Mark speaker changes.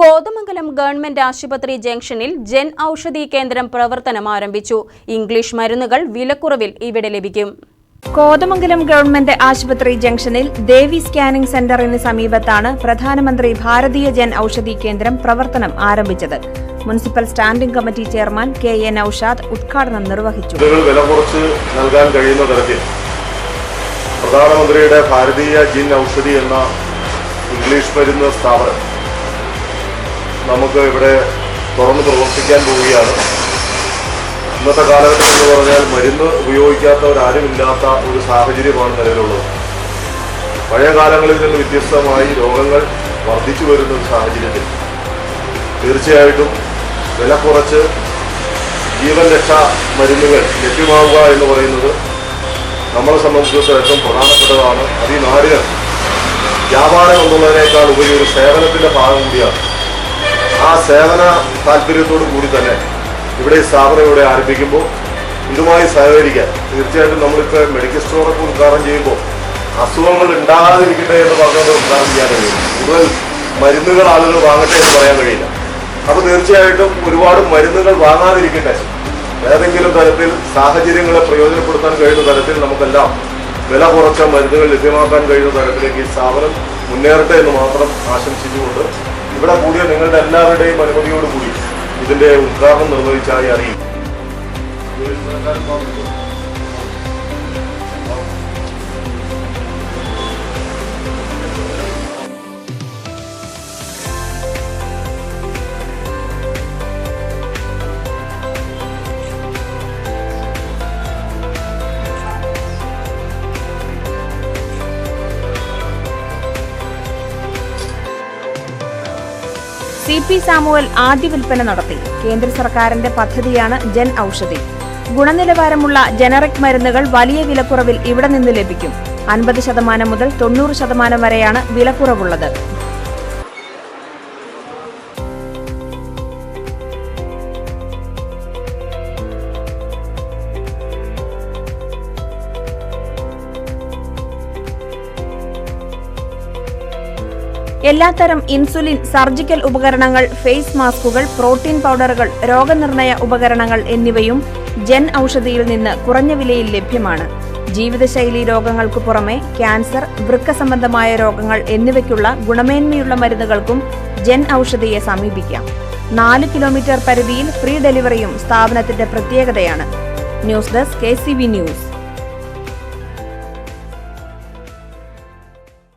Speaker 1: Kothamangalam government ആശുപത്രി ജംഗ്ഷനിൽ ജൻ ഔഷധി കേന്ദ്രം പ്രവർത്തനം ആരംഭിച്ചു. ഇംഗ്ലീഷ് മരുന്നുകൾ വിലക്കുറവിൽ ഇവിടെ ലഭിക്കും.
Speaker 2: കോതമംഗലം ഗവൺമെന്റ് ആശുപത്രി ജംഗ്ഷനിൽ ദേവി സ്കാനിംഗ് സെന്ററിന് സമീപത്താണ് പ്രധാനമന്ത്രി ഭാരതീയ ജൻ ഔഷധി കേന്ദ്രം പ്രവർത്തനം ആരംഭിച്ചത്. Municipal standing committee chairman K N Aushad ഉദ്ഘാടനം നിർവഹിച്ചു.
Speaker 3: വില കുറച്ച് നൽകാൻ കഴിയുന്ന തരത്തിൽ പ്രധാനമന്ത്രിയുടെ ഭാരതീയ ജിൻ ഔഷധി എന്ന ഇംഗ്ലീഷ് മരുന്ന് സ്ഥാപനം നമുക്ക് ഇവിടെ തുറന്ന് പ്രവർത്തിക്കാൻ പോവുകയാണ്. ഇന്നത്തെ കാലഘട്ടം എന്ന് പറഞ്ഞാൽ മരുന്ന് ഉപയോഗിക്കാത്തവരാരുമില്ലാത്ത ഒരു സാഹചര്യമാണ് നിലവിലുള്ളത്. പഴയ കാലങ്ങളിൽ നിന്ന് വ്യത്യസ്തമായി രോഗങ്ങൾ വർദ്ധിച്ചു വരുന്ന ഒരു സാഹചര്യത്തിൽ തീർച്ചയായിട്ടും വില കുറച്ച് ജീവൻ രക്ഷാ മരുന്നുകൾ ലഭ്യമാവുക എന്ന് പറയുന്നത് നമ്മളെ സംബന്ധിച്ചിടത്തോളം ഏറ്റവും പ്രധാനപ്പെട്ടതാണ്. അത് ഈ നാടിന് വ്യാപാരം എന്നുള്ളതിനേക്കാൾ ഉപരി ഒരു സേവനത്തിന്റെ ഭാഗം കൂടിയാണ്. ആ സേവന താല്പര്യത്തോടു കൂടി തന്നെ ഇവിടെ സ്ഥാപനം ഇവിടെ ആരംഭിക്കുമ്പോൾ ഇതുമായി സഹകരിക്കാൻ തീർച്ചയായിട്ടും നമ്മളിപ്പോൾ മെഡിക്കൽ സ്റ്റോറൊക്കെ ഉദ്ഘാടനം ചെയ്യുമ്പോൾ അസുഖങ്ങൾ ഉണ്ടാകാതിരിക്കട്ടെ എന്ന് പറഞ്ഞുകൊണ്ട് ഉദ്ഘാടനം ചെയ്യാൻ കഴിയും കൂടുതൽ മരുന്നുകൾ ആളുകൾ വാങ്ങട്ടെ എന്ന് പറയാൻ കഴിയില്ല. അപ്പോൾ തീർച്ചയായിട്ടും ഒരുപാട് മരുന്നുകൾ വാങ്ങാതിരിക്കട്ടെ. ഏതെങ്കിലും തരത്തിൽ സാഹചര്യങ്ങളെ പ്രയോജനപ്പെടുത്താൻ കഴിയുന്ന തരത്തിൽ നമുക്കെല്ലാം വില കുറച്ച മരുന്നുകൾ ലഭ്യമാക്കാൻ കഴിയുന്ന തരത്തിലേക്ക് ഈ സ്ഥാപനം മുന്നേറട്ടെ എന്ന് മാത്രം ആശംസിച്ചുകൊണ്ട് ഇവിടെ കൂടിയ നിങ്ങളുടെ എല്ലാവരുടെയും അനുമതിയോടുകൂടി ഇതിന്റെ ഉദ്ഘാടനം നിർവഹിച്ചായി അറിയിക്കും.
Speaker 2: സി പി സാമുവൽ ആദ്യ വിൽപ്പന നടത്തി. കേന്ദ്ര സർക്കാരിന്റെ പദ്ധതിയാണ് ജൻ ഔഷധി. ഗുണനിലവാരമുള്ള ജനറിക് മരുന്നുകൾ വലിയ വിലക്കുറവിൽ ഇവിടെ നിന്ന് ലഭിക്കും. അൻപത് ശതമാനം മുതൽ തൊണ്ണൂറ് ശതമാനം വരെയാണ് വിലക്കുറവുള്ളത്. എല്ലാത്തരം ഇൻസുലിൻ സർജിക്കൽ ഉപകരണങ്ങൾ ഫേസ് മാസ്കുകൾ പ്രോട്ടീൻ പൗഡറുകൾ രോഗനിർണയ ഉപകരണങ്ങൾ എന്നിവയും ജൻ ഔഷധിയിൽ നിന്ന് കുറഞ്ഞ വിലയിൽ ലഭ്യമാണ്. ജീവിതശൈലി രോഗങ്ങൾക്ക് പുറമെ ക്യാൻസർ വൃക്ക സംബന്ധമായ രോഗങ്ങൾ എന്നിവയ്ക്കുള്ള ഗുണമേന്മയുള്ള മരുന്നുകൾക്കും ജൻ ഔഷധിയെ സമീപിക്കാം. നാല് കിലോമീറ്റർ പരിധിയിൽ ഫ്രീ ഡെലിവറിയും സ്ഥാപനത്തിന്റെ പ്രത്യേകതയാണ്. News desk K news.